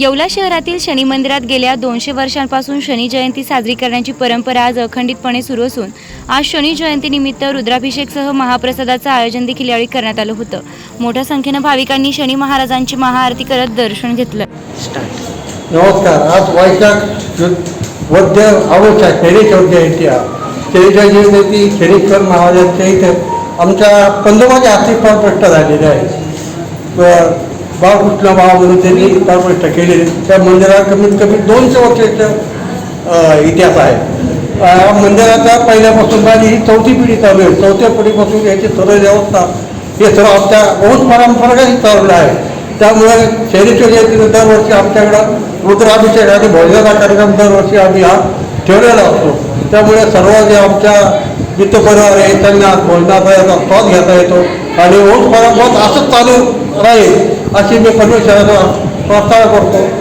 येवला शहरातील शनी मंदिरात गेल्या दोनशे वर्षांपासून शनी जयंती साजरी करण्याची परंपरा आज अखंडितपणे सुरू असून आज शनी जयंतीनिमित्त रुद्राभिषेकसह महाप्रसादाचं आयोजन देखील यावेळी करण्यात आलं होतं. मोठ्या संख्येनं भाविकांनी शनी महाराजांची महाआरती करत दर्शन घेतलं. नमस्कार आज वैशाख वद्य जयंती जयंती शनीश्वर महाराजांच्या इथं आमच्या पंजोबाच्या हाती प्रष्ट झालेले आहे. व कुठला बाबा म्हणून त्यांनी प्रतिष्ठा केलेले त्या मंदिरात कमीत कमी दोनशे वर्षाचा इतिहास आहे. मंदिराचा पहिल्यापासून माझी ही चौथी पिढी चालू आहे. चौथ्या पिढीपासून याची सर्व व्यवस्था हे सर्व आमच्या वंश परंपराही चालू आहे. त्यामुळे शहरीच्या जयंतीनं दरवर्षी आमच्याकडं रुद्राभिषेक आणि भोजनाचा कार्यक्रम दरवर्षी आम्ही हा ठेवलेला असतो. त्यामुळे सर्व जे आमच्या मित्रपरिवार आहे त्यांना भोजनाचा याचा स्वाद घेता येतो. आणि ओठ परंपरा असंच चालू राहील अशी मी परमेश्वराचा प्रार्थना करतो.